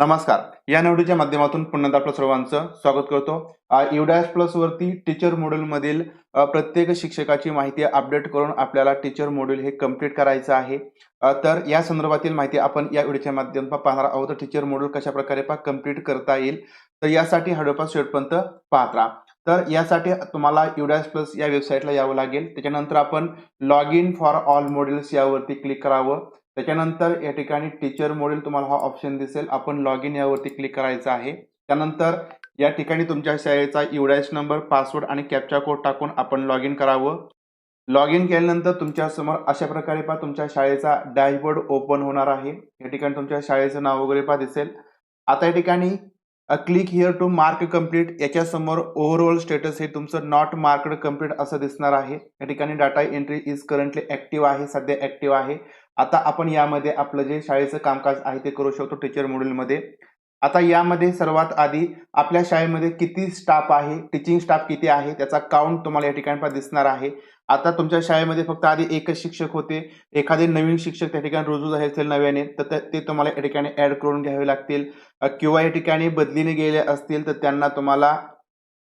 नमस्कार. या निवडीच्या माध्यमातून पुन्हा आपलं सर्वांचं स्वागत करतो. युडॅश प्लस वरती टीचर मॉड्यूल मधील प्रत्येक शिक्षकाची माहिती अपडेट करून आपल्याला टीचर मॉड्यूल हे कंप्लीट करायचं आहे. तर या संदर्भातील माहिती आपण या व्हिडिओच्या माध्यमातून पाहणार आहोत. तर टीचर मॉड्यूल कशा प्रकारे पा कंप्लीट करता येईल. तर यासाठी हडोपास शेवटपर्यंत पाहत राहा. तर यासाठी तुम्हाला युडॅश प्लस या वेबसाईटला यावं लागेल. त्याच्यानंतर आपण log in for all modules यावरती क्लिक करावं. त्याच्यानंतर या ठिकाणी टीचर मॉडेल तुम्हाला हा ऑप्शन दिसेल. आपण लॉग इन यावरती क्लिक करायचं आहे. त्यानंतर या ठिकाणी तुमच्या शाळेचा युडायस नंबर पासवर्ड आणि कॅप्चा कोड टाकून आपण लॉग इन करावं. लॉग इन केल्यानंतर तुमच्यासमोर अशा प्रकारे पहा तुमच्या शाळेचा डॅशबोर्ड ओपन होणार आहे. या ठिकाणी तुमच्या शाळेचं नाव वगैरे पहा दिसेल. आता या ठिकाणी click here to mark complete याच्यासमोर overall status हे तुमचं नॉट मार्कड कंप्लीट असं दिसणार आहे. या ठिकाणी data entry is currently active आहे सध्या ऍक्टिव्ह आहे. आता आपण यामध्ये आपलं जे शाळेचं कामकाज आहे ते करू शकतो टीचर मॉड्यूलमध्ये आता यामध्ये सर्वात आधी आपल्या शाळेमध्ये किती स्टाफ आहे टीचिंग स्टाफ किती आहे त्याचा काउंट तुम्हाला या ठिकाणी पण दिसणार आहे. आता तुमच्या शाळेमध्ये फक्त आधी एकच शिक्षक होते. एखादे नवीन शिक्षक त्या ठिकाणी रुजू झाले असेल नव्याने तर ते- तुम्हाला या ठिकाणी ऍड करून घ्यावे लागतील. किंवा या ठिकाणी बदलीने गेले असतील तर त्यांना तुम्हाला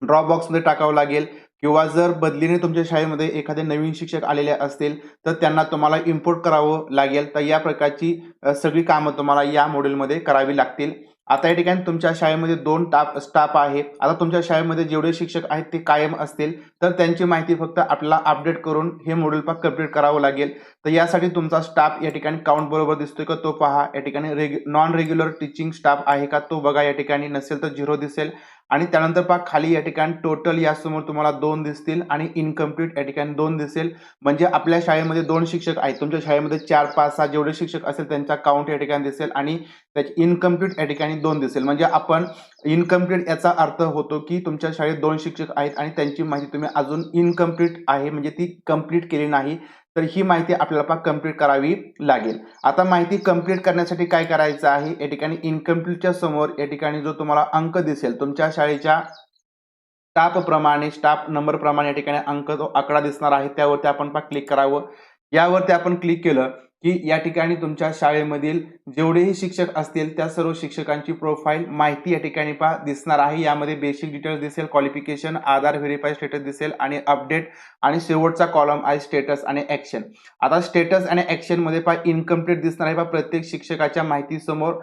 ड्रॉप बॉक्समध्ये टाकावं लागेल. किंवा जर बदलीने तुमच्या शाळेमध्ये एखादे नवीन शिक्षक आलेले असतील तर त्यांना तुम्हाला इम्पोर्ट करावं लागेल. तर या प्रकारची सगळी कामं तुम्हाला या मॉडेलमध्ये करावी लागतील. आता या ठिकाणी तुमच्या शाळेमध्ये दोन टाप स्टाफ आहे आता तुमच्या शाळेमध्ये जेवढे शिक्षक आहेत ते कायम असतील तर त्यांची माहिती फक्त आपल्याला अपडेट करून हे मॉड्यूल पाक कंप्लीट करावं लागेल. तर यासाठी तुमचा स्टाफ या ठिकाणी काउंट बरोबर दिसतोय का? तो पहा. या ठिकाणी रेग्यु नॉन रेग्युलर टीचिंग स्टाफ आहे का? तो बघा. या ठिकाणी नसेल तर झिरो दिसेल. आणि त्यानंतर पहा खाली या ठिकाणी टोटल यासमोर तुम्हाला दोन दिसतील आणि इनकम्प्लीट या ठिकाणी दोन दिसेल. म्हणजे आपल्या शाळेमध्ये दोन शिक्षक आहेत. तुमच्या शाळेमध्ये चार पाच सहा जेवढे शिक्षक असेल त्यांचा काउंट या ठिकाणी दिसेल आणि त्याची इनकम्प्लीट या ठिकाणी दोन दिसेल. म्हणजे आपण इनकम्प्लीट याचा अर्थ होतो की तुमच्या शाळेत दोन शिक्षक आहेत आणि त्यांची माहिती तुम्ही अजून इनकम्प्लीट आहे. म्हणजे ती कंप्लीट केली नाही. तर ही माहिती आपल्याला पा कंप्लीट करावी लागेल. आता माहिती कंप्लीट करण्यासाठी काय करायचं आहे? या ठिकाणी इनकम्प्लीटच्या समोर या ठिकाणी जो तुम्हाला अंक दिसेल तुमच्या शाळेच्या स्टाफ प्रमाणे स्टाफ नंबर प्रमाणे या ठिकाणी अंक जो आकडा दिसणार आहे त्यावरती आपण पहा क्लिक करावं. यावरती आपण क्लिक केलं की या ठिकाणी तुमच्या शाळेमधील जेवढेही शिक्षक असतील त्या सर्व शिक्षकांची प्रोफाईल माहिती या ठिकाणी पा दिसणार आहे. यामध्ये बेसिक डिटेल्स दिसेल क्वालिफिकेशन आधार व्हेरीफाय स्टेटस दिसेल आणि अपडेट आणि शेवटचा कॉलम आहे स्टेटस आणि ॲक्शन आता स्टेटस आणि ॲक्शनमध्ये पा इनकम्प्लीट दिसणार आहे पा प्रत्येक शिक्षकाच्या माहितीसमोर.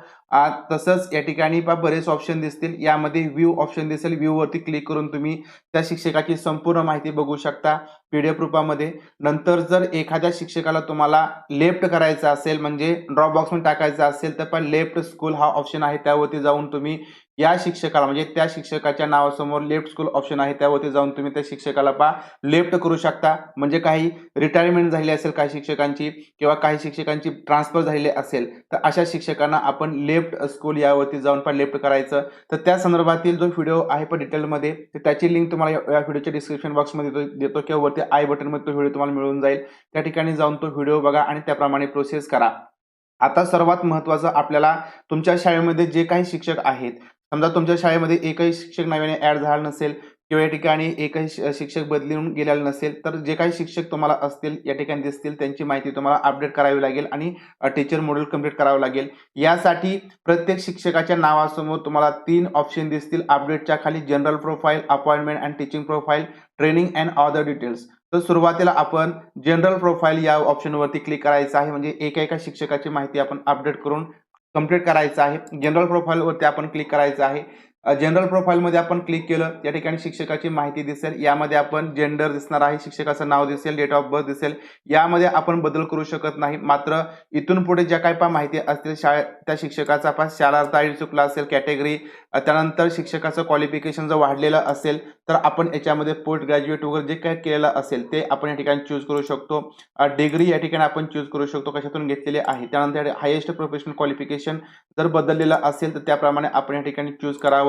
तसंच या ठिकाणी पा बरेच ऑप्शन दिसतील. यामध्ये व्ह्यू ऑप्शन दिसेल. व्ह्यू वरती क्लिक करून तुम्ही त्या शिक्षकाची संपूर्ण माहिती बघू शकता पीडीएफ रूपामध्ये. नंतर जर एखाद्या शिक्षकाला तुम्हाला लेफ्ट करायचं असेल म्हणजे ड्रॉप बॉक्समध्ये टाकायचं असेल तर पण लेफ्ट स्कूल हा ऑप्शन आहे. त्यावरती जाऊन तुम्ही या शिक्षकाला म्हणजे त्या शिक्षकाच्या नावासमोर लेफ्ट स्कूल ऑप्शन आहे त्यावरती जाऊन तुम्ही त्या शिक्षकाला पहा. लेफ्ट करू शकता म्हणजे काही रिटायरमेंट झाली असेल काही शिक्षकांची किंवा काही शिक्षकांची ट्रान्सफर झालेली असेल तर अशा शिक्षकांना आपण लेफ्ट स्कूल यावरती जाऊन पण लेफ्ट करायचं. तर त्या संदर्भातील जो व्हिडिओ आहे पण डिटेलमध्ये तर त्याची लिंक तुम्हाला या व्हिडिओच्या डिस्क्रिप्शन बॉक्समध्ये देतो देतो किंवा वरती आय बटनमध्ये तो व्हिडिओ तुम्हाला मिळून जाईल. त्या ठिकाणी जाऊन तो व्हिडिओ बघा आणि त्याप्रमाणे प्रोसेस करा. आता सर्वात महत्त्वाचं आपल्याला तुमच्या शाळेमध्ये जे काही शिक्षक आहेत समजा तुमच्या शाळेमध्ये एकही शिक्षक नव्याने ऍड झाला नसेल किंवा या ठिकाणी एकही शिक्षक बदलून गेलेला नसेल तर जे काही शिक्षक तुम्हाला असतील या ठिकाणी दिसतील त्यांची माहिती तुम्हाला अपडेट करावी लागेल आणि टीचर मॉड्यूल कंप्लीट करावं लागेल. यासाठी प्रत्येक शिक्षकाच्या नावासमोर तुम्हाला तीन ऑप्शन दिसतील. अपडेटच्या खाली general profile appointment and teaching profile training and other details तर सुरुवातीला आपण जनरल प्रोफाईल या ऑप्शनवरती क्लिक करायचं आहे. म्हणजे एका एका शिक्षकाची माहिती आपण अपडेट करून कंप्लीट करायचं आहे. जनरल प्रोफाईलवरती आपण क्लिक करायचं आहे. जनरल प्रोफाईलमध्ये आपण क्लिक केलं या ठिकाणी शिक्षकाची माहिती दिसेल. यामध्ये आपण जेंडर दिसणार आहे शिक्षकाचं नाव दिसेल डेट ऑफ बर्थ दिसेल. यामध्ये आपण बदल करू शकत नाही. मात्र इथून पुढे ज्या काही पा माहिती असतील शाळे त्या शिक्षकाचा पा शालार्थ आय चुकला असेल कॅटेगरी त्यानंतर शिक्षकाचं क्वालिफिकेशन जर वाढलेलं असेल तर आपण याच्यामध्ये पोस्ट ग्रॅज्युएट वगैरे जे काही केलेलं असेल ते आपण या ठिकाणी चूज करू शकतो. डिग्री या ठिकाणी आपण चूज करू शकतो कशातून घेतलेले आहे. त्यानंतर हायेस्ट प्रोफेशनल क्वालिफिकेशन जर बदललेलं असेल तर त्याप्रमाणे आपण या ठिकाणी चूज करावं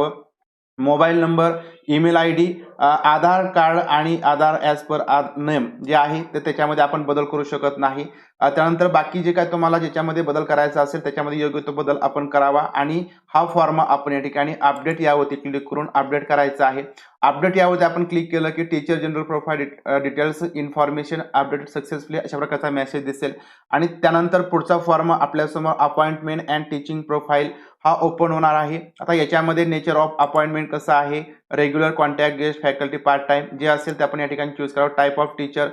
mobile number email I D Aadhaar card आणि आधार ॲज पर नेम जे आहे ते त्याच्यामध्ये आपण बदल करू शकत नाही. त्यानंतर बाकी जे काय तुम्हाला ज्याच्यामध्ये बदल करायचा असेल त्याच्यामध्ये योग्य तो बदल आपण करावा आणि हा फॉर्म आपण या ठिकाणी अपडेट यावरती क्लिक करून अपडेट करायचा आहे. अपडेट यावरती आपण क्लिक केलं की teacher general profile details information update successfully अशा प्रकारचा मेसेज दिसेल. आणि त्यानंतर पुढचा फॉर्म आपल्यासमोर अपॉइंटमेंट अँड टीचिंग प्रोफाईल हा ओपन होणार आहे. आता याच्यामध्ये नेचर ऑफ अपॉइंटमेंट कसं आहे? Regular contact guest faculty part time जे असेल ते आपण या ठिकाणी चूज करावं type of teacher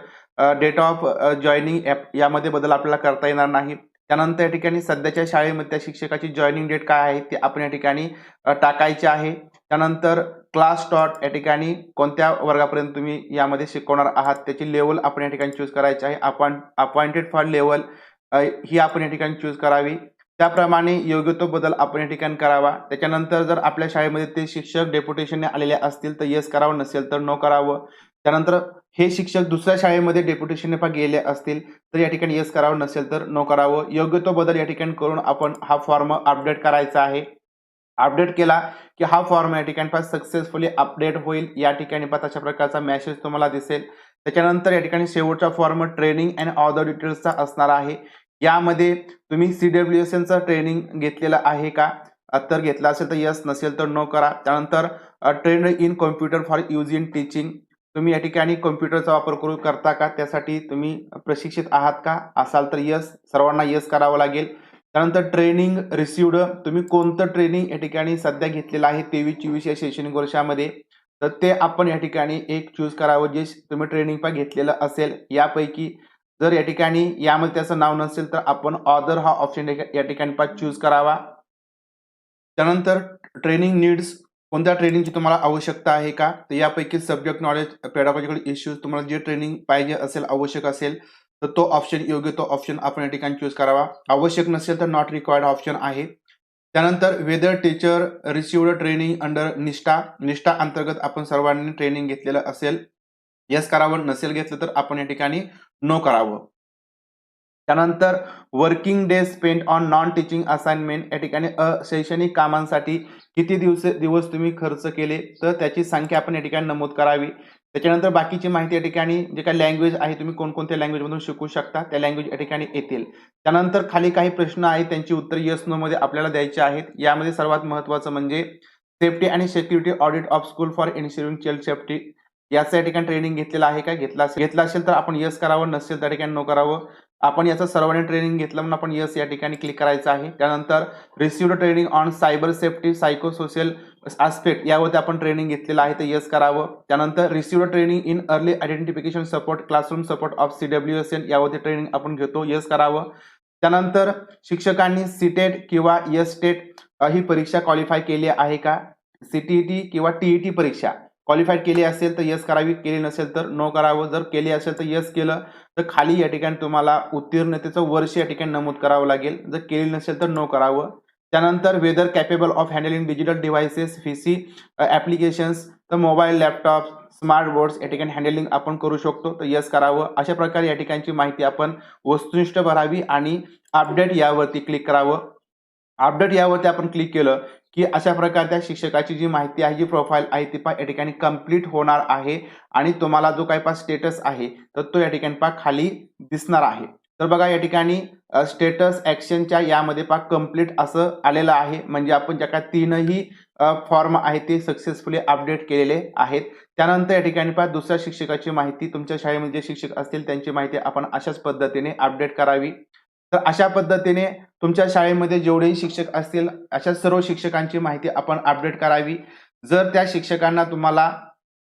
date of joining यामध्ये बदल आपल्याला करता येणार नाही. त्यानंतर या ठिकाणी सध्याच्या शाळेमध्ये त्या शिक्षकाची जॉईनिंग डेट काय आहे ते आपण या ठिकाणी टाकायचे आहे. त्यानंतर क्लास डॉट या ठिकाणी कोणत्या वर्गापर्यंत तुम्ही यामध्ये शिकवणार आहात त्याची लेवल आपण या ठिकाणी चूज करायची आहे. अपॉइंट अपॉइंटेड फॉर लेवल ही आपण या ठिकाणी चूज करावी. त्याप्रमाणे योग्य तो बदल आपण या ठिकाणी करावा. त्याच्यानंतर जर आपल्या शाळेमध्ये ते शिक्षक डेप्युटेशनने आलेले असतील तर येस करावं नसेल तर नो करावं. त्यानंतर हे शिक्षक दुसऱ्या शाळेमध्ये डेप्युटेशनने पा गेले असतील तर या ठिकाणी येस करावं नसेल तर नो करावं. योग्य तो बदल या ठिकाणी करून आपण हा फॉर्म अपडेट करायचा आहे. अपडेट केला की हा फॉर्म या ठिकाणी पास सक्सेसफुली अपडेट होईल. या ठिकाणी पण अशा प्रकारचा मेसेज तुम्हाला दिसेल. त्याच्यानंतर या ठिकाणी शेवटचा फॉर्म ट्रेनिंग अँड ऑदर डिटेल्सचा असणार आहे. यामध्ये तुम्ही सी डब्ल्यू एस एनचं ट्रेनिंग घेतलेलं आहे का? तर घेतलं असेल तर यस नसेल तर नो करा. त्यानंतर train in computer for use in teaching तुम्ही या ठिकाणी कॉम्प्युटरचा वापर करू करता का? त्यासाठी तुम्ही प्रशिक्षित आहात का? असाल तर यस सर्वांना यस करावं लागेल. त्यानंतर ट्रेनिंग रिसिवड तुम्ही कोणतं ट्रेनिंग या ठिकाणी सध्या घेतलेलं आहे? तेवीस चोवीस या शैक्षणिक वर्षामध्ये. तर ते आपण या ठिकाणी एक चूज करावं. जे तुम्ही ट्रेनिंग पण घेतलेलं असेल यापैकी जर या ठिकाणी यामध्ये त्याचं नाव नसेल तर आपण ऑदर हा ऑप्शन या ठिकाणी पण चूज करावा. त्यानंतर ट्रेनिंग नीड्स कोणत्या ट्रेनिंगची तुम्हाला आवश्यकता आहे का? तर यापैकी सब्जेक्ट नॉलेज पेडापॉजिकल इश्यूज तुम्हाला जे ट्रेनिंग पाहिजे असेल आवश्यक असेल तर तो ऑप्शन योग्य तो ऑप्शन आपण या ठिकाणी चूज करावा. आवश्यक नसेल तर नॉट रिक्वायर्ड ऑप्शन आहे. त्यानंतर whether teacher received training under Nishtha Nishtha अंतर्गत आपण सर्वांनी ट्रेनिंग घेतलेलं असेल यस करावं नसेल घेतलं तर आपण या ठिकाणी नो करावं. त्यानंतर working day spend on non teaching assignment या ठिकाणी अशैक्षणिक कामांसाठी किती दिवस दिवस तुम्ही खर्च केले तर त्याची संख्या आपण या ठिकाणी नमूद करावी. त्याच्यानंतर बाकीची माहिती या ठिकाणी जे काही लँग्वेज आहे तुम्ही कोणकोणत्या लँग्वेजमधून शिकू शकता त्या लँग्वेज या ठिकाणी येतील. त्यानंतर खाली काही प्रश्न आहेत त्यांची उत्तर येस नो मध्ये आपल्याला द्यायची आहेत. यामध्ये सर्वात महत्वाचं म्हणजे सेफ्टी आणि security audit of school for ensuring child safety याचं या ठिकाणी ट्रेनिंग घेतलेलं आहे का? घेतला घेतला असेल तर आपण यस करावं नसेल त्या ठिकाणी नो करावं. आपण याचं सर्वांनी ट्रेनिंग घेतलं म्हणून आपण यस या ठिकाणी क्लिक करायचं आहे. त्यानंतर receive training on cyber safety psychosocial aspect यावरती आपण ट्रेनिंग घेतलेलं आहे तर येस करावं. त्यानंतर receive training in early identification support classroom support of C W S N यावरती ट्रेनिंग आपण घेतो येस करावं. त्यानंतर शिक्षकांनी सीटेट किंवा एस टेट ही परीक्षा क्वालिफाय केली आहे का? सीटीईटी किंवा टीईटी परीक्षा. क्वालिफाईड केली असेल तर येस करावी केली नसेल तर नो करावं. जर केली असेल तर येस केलं तर खाली या ठिकाणी तुम्हाला उत्तीर्णतेचं वर्ष या ठिकाणी नमूद करावं लागेल. जर केली नसेल तर नो करावं. त्यानंतर whether capable of handling digital devices फीसी applications तर मोबाईल लॅपटॉप स्मार्ट बोर्ड्स या ठिकाणी हँडलिंग आपण करू शकतो. तर येस करावं. अशा प्रकारे या ठिकाणची माहिती आपण वस्तुनिष्ठ भरावी आणि अपडेट यावरती क्लिक करावं. अपडेट यावरती आपण क्लिक केलं की अशा प्रकारे त्या शिक्षकाची जी माहिती आहे जी प्रोफाईल आहे ती पा या ठिकाणी कंप्लीट होणार आहे आणि तुम्हाला जो काही पा स्टेटस आहे तर तो या ठिकाणी पा खाली दिसणार आहे. तर बघा या ठिकाणी स्टेटस ॲक्शनच्या यामध्ये पा कंप्लीट असं आलेलं आहे. म्हणजे आपण ज्या काय तीनही फॉर्म आहे ते सक्सेसफुली अपडेट केलेले आहेत. त्यानंतर या ठिकाणी पहा दुसऱ्या शिक्षकाची माहिती तुमच्या शाळेमध्ये जे शिक्षक असतील त्यांची माहिती आपण अशाच पद्धतीने अपडेट करावी. तर अशा पद्धतीने तुमच्या शाळेमध्ये जेवढेही शिक्षक असतील अशा सर्व शिक्षकांची माहिती आपण अपडेट करावी. जर त्या शिक्षकांना तुम्हाला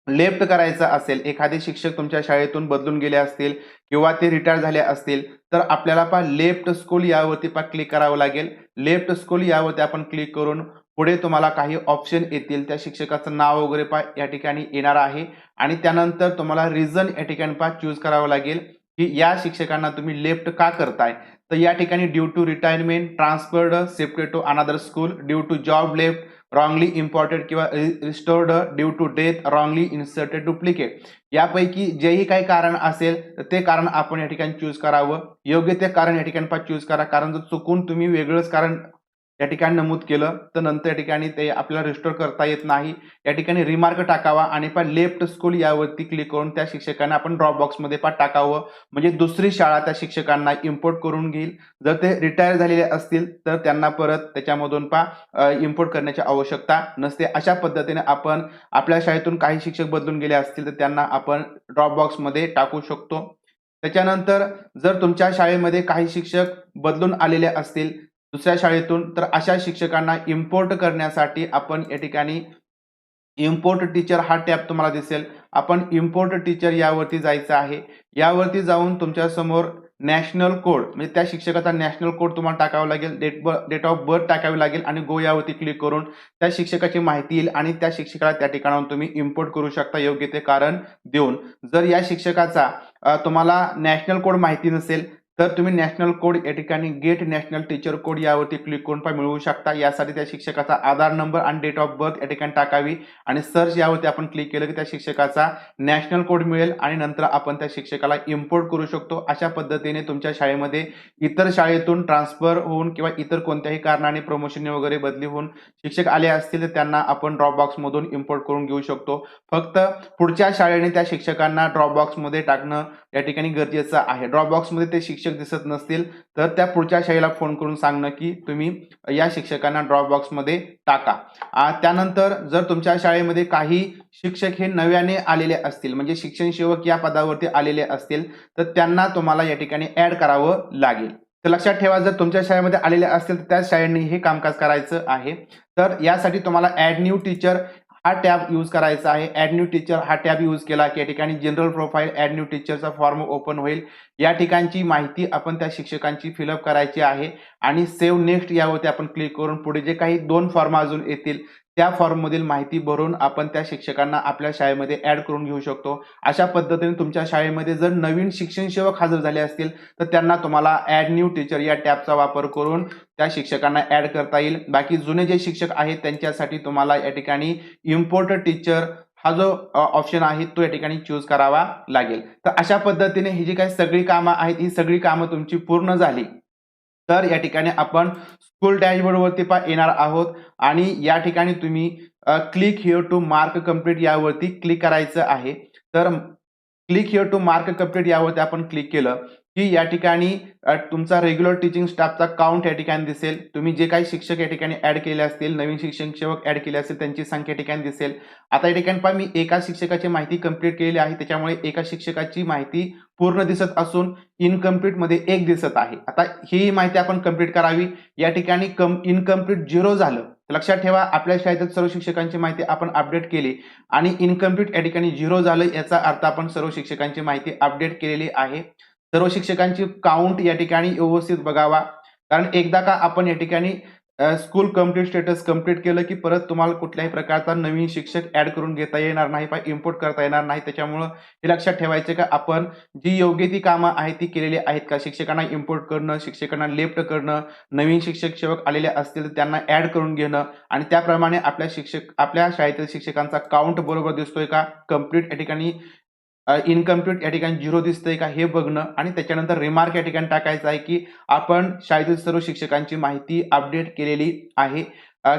लेफ्ट करायचं असेल एखादे शिक्षक तुमच्या शाळेतून बदलून गेले असतील किंवा ते रिटायर झाले असतील तर आपल्याला पा लेफ्ट स्कूल यावरती पा क्लिक करावं लागेल. लेफ्ट स्कूल यावरती आपण क्लिक करून पुढे तुम्हाला काही ऑप्शन येतील. त्या शिक्षकाचं नाव वगैरे पा या ठिकाणी येणार आहे. आणि त्यानंतर तुम्हाला रिझन या ठिकाणी पा चूज करावं लागेल की या शिक्षकांना तुम्ही लेफ्ट का करताय? तर या ठिकाणी due to retirement transferred safety to another school due to job left wrongly imported किंवा restored due to death wrongly inserted duplicate यापैकी जेही काही कारण असेल तर ते कारण आपण या ठिकाणी चूज करावं. योग्य ते कारण या ठिकाणी पा चूज करा. कारण जर चुकून तुम्ही वेगळंच कारण या ठिकाणी नमूद केलं तर नंतर या ठिकाणी ते आपल्याला रिस्टोर करता येत नाही. या ठिकाणी रिमार्क टाकावा आणि पण लेफ्ट स्कूल यावरती क्लिक करून त्या शिक्षकांना आपण ड्रॉप बॉक्समध्ये पण टाकावं. म्हणजे दुसरी शाळा त्या शिक्षकांना इम्पोर्ट करून घेईल. जर ते रिटायर झालेले असतील तर त्यांना परत त्याच्यामधून पा इम्पोर्ट करण्याची आवश्यकता नसते. अशा पद्धतीने आपण आपल्या शाळेतून काही शिक्षक बदलून गेले असतील तर त्यांना आपण ड्रॉप बॉक्समध्ये टाकू शकतो. त्याच्यानंतर जर तुमच्या शाळेमध्ये काही शिक्षक बदलून आलेले असतील दुसऱ्या शाळेतून तर अशा शिक्षकांना इम्पोर्ट करण्यासाठी आपण या ठिकाणी इम्पोर्ट टीचर हा टॅब तुम्हाला दिसेल. आपण इम्पोर्ट टीचर यावरती जायचं आहे. यावरती जाऊन तुमच्यासमोर नॅशनल कोड म्हणजे त्या शिक्षकाचा नॅशनल कोड तुम्हाला टाकावा लागेल. डेट डेट ऑफ बर्थ टाकावी लागेल आणि गो यावरती क्लिक करून त्या शिक्षकाची माहिती येईल आणि त्या शिक्षकाला त्या ठिकाणाहून तुम्ही इम्पोर्ट करू शकता योग्य ते कारण देऊन. जर या शिक्षकाचा तुम्हाला नॅशनल कोड माहिती नसेल तर तुम्ही नॅशनल कोड या ठिकाणी गेट नॅशनल टीचर कोड यावरती क्लिक करून पण मिळवू शकता. यासाठी त्या शिक्षकाचा आधार नंबर आणि डेट ऑफ बर्थ या ठिकाणी टाकावी आणि सर्च यावरती आपण क्लिक केलं की त्या शिक्षकाचा नॅशनल कोड मिळेल आणि नंतर आपण त्या शिक्षकाला इम्पोर्ट करू शकतो. अशा पद्धतीने तुमच्या शाळेमध्ये इतर शाळेतून ट्रान्सफर होऊन किंवा इतर कोणत्याही कारणाने प्रमोशन वगैरे बदली होऊन शिक्षक आले असतील तर त्यांना आपण ड्रॉप बॉक्समधून इम्पोर्ट करून घेऊ शकतो. फक्त पुढच्या शाळेने त्या शिक्षकांना ड्रॉप बॉक्समध्ये टाकणं या ठिकाणी गरजेचं आहे. ड्रॉप बॉक्समध्ये ते शिक्षक दिसत नसतील तर त्या पुढच्या शाळेला फोन करून सांगणं की तुम्ही या शिक्षकांना ड्रॉप बॉक्समध्ये टाका त्यानंतर जर तुमच्या शाळेमध्ये काही शिक्षक हे नव्याने आलेले असतील म्हणजे शिक्षण सेवक या पदावरती आलेले असतील तर त्यांना तुम्हाला या ठिकाणी ऍड करावं लागेल. तर लक्षात ठेवा जर तुमच्या शाळेमध्ये आलेले असतील तर त्या शाळेने हे कामकाज करायचं आहे. तर यासाठी तुम्हाला ऍड न्यू टीचर हा टॅब यूज करायचा आहे. ऍड न्यू टीचर हा टॅब यूज केला की या ठिकाणी जनरल प्रोफाईल ऍड न्यू टीचरचा फॉर्म ओपन होईल. या ठिकाणची माहिती आपण त्या शिक्षकांची फिलअप करायची आहे. आणि सेव्ह नेक्स्ट यावरती आपण क्लिक करून पुढे जे काही दोन फॉर्म अजून येतील त्या फॉर्ममधील माहिती भरून आपण त्या शिक्षकांना आपल्या शाळेमध्ये ऍड करून घेऊ शकतो. अशा पद्धतीने तुमच्या शाळेमध्ये जर नवीन शिक्षण सेवक हजर झाले असतील तर त्यांना तुम्हाला ऍड न्यू टीचर या टॅबचा वापर करून त्या शिक्षकांना ऍड करता येईल. बाकी जुने जे शिक्षक आहेत त्यांच्यासाठी तुम्हाला या ठिकाणी इम्पोर्ट टीचर हा जो ऑप्शन आहे तो या ठिकाणी चूज करावा लागेल. तर अशा पद्धतीने ही जी काही सगळी कामं आहेत ही सगळी कामं तुमची पूर्ण झाली. तर या ठिकाणी आपण स्कूल डॅशबोर्डवरती पा येणार आहोत. आणि या ठिकाणी तुम्ही click here to mark complete यावरती क्लिक करायचं आहे. तर click here to mark complete यावरती आपण क्लिक केलं. की या ठिकाणी तुमचा रेग्युलर टीचिंग स्टाफचा काउंट या ठिकाणी दिसेल. तुम्ही जे काही शिक्षक या ठिकाणी ऍड केले असतील नवीन शिक्षक सेवक ऍड केले असतील त्यांची संख्या या ठिकाणी दिसेल. आता या ठिकाणी पहा मी एका शिक्षकाची माहिती कंप्लीट केलेली आहे. त्याच्यामुळे एका शिक्षकाची माहिती पूर्ण दिसत असून इनकम्प्लीटमध्ये एक दिसत आहे. आता ही माहिती आपण कंप्लीट करावी. या ठिकाणी कम इनकम्प्लीट झिरो झालं. लक्षात ठेवा आपल्या शाळेतील सर्व शिक्षकांची माहिती आपण अपडेट केली. आणि इनकम्प्लीट या ठिकाणी झिरो झालं याचा अर्थ आपण सर्व शिक्षकांची माहिती अपडेट केलेली आहे. सर्व शिक्षकांची काउंट या ठिकाणी व्यवस्थित बघावा. कारण एकदा का आपण या ठिकाणी स्कूल कंप्लीट स्टेटस कंप्लीट केलं की परत तुम्हाला कुठल्याही प्रकारचा नवीन शिक्षक ऍड करून घेता येणार नाही किंवा इम्पोर्ट करता येणार नाही. त्याच्यामुळं हे लक्षात ठेवायचे का आपण जी योग्य ती कामं आहेत ती केलेली आहेत का? शिक्षकांना इम्पोर्ट करणं शिक्षकांना लेफ्ट करणं नवीन शिक्षक सेवक आलेले असतील तर त्यांना ऍड करून घेणं आणि त्याप्रमाणे आपल्या शिक्षक आपल्या शाळेतील शिक्षकांचा काउंट बरोबर दिसतोय का? कंप्लीट या ठिकाणी इनकम्प्लीट या ठिकाणी झिरो दिसतंय का हे बघणं आणि त्याच्यानंतर रिमार्क या ठिकाणी टाकायचं आहे की आपण शाळेतील सर्व शिक्षकांची माहिती अपडेट केलेली आहे.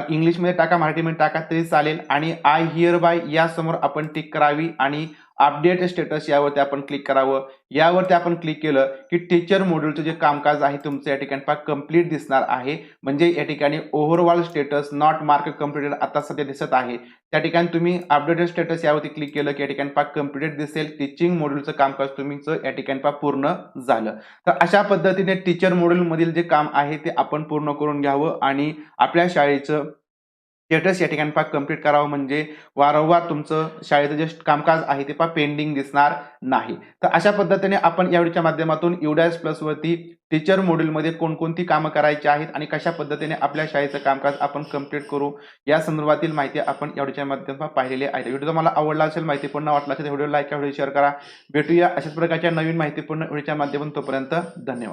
इंग्लिशमध्ये टाका मराठीमध्ये टाका तरी चालेल. आणि आय हिअर बाय या समोर आपण टिक करावी आणि अपडेट स्टेटस यावरती आपण क्लिक करावं. यावरती आपण क्लिक केलं की टीचर मॉड्यूलचं जे कामकाज आहे तुमचं या ठिकाणी पहा कंप्लीट दिसणार आहे. म्हणजे या ठिकाणी overall status not mark completed आता सध्या दिसत आहे. त्या ठिकाणी तुम्ही अपडेटेड स्टेटस यावरती क्लिक केलं की या ठिकाणी पहा कम्प्लिटेड दिसेल. टीचिंग मॉड्यूलचं कामकाज तुमचं या ठिकाणी पहा पूर्ण झालं. तर अशा पद्धतीने टीचर मॉड्यूलमधील जे काम आहे ते आपण पूर्ण करून घ्यावं आणि आपल्या शाळेचं स्टेटस या ठिकाणी पहा कंप्लीट करावं म्हणजे वारंवार तुमचं शाळेचं जे कामकाज आहे ते पहा पेंडिंग दिसणार नाही. तर अशा पद्धतीने आपण यावेळीच्या माध्यमातून युडॅस प्लसवरती टीचर मॉड्यूलमध्ये कोणकोणती कामं करायची आहेत आणि कशा पद्धतीने आपल्या शाळेचं कामकाज आपण कंप्लीट करू या संदर्भातील माहिती आपण यावेळीच्या माध्यमात पाहिलेली आहे. व्हिडिओ तुम्हाला आवडला असेल माहितीपूर्ण वाटला असेल व्हिडिओ लाईक व्हिडिओ शेअर करा. भेटूया अशाच प्रकारच्या नवीन माहितीपूर्ण व्हिडिओच्या माध्यमातून तोपर्यंत धन्यवाद.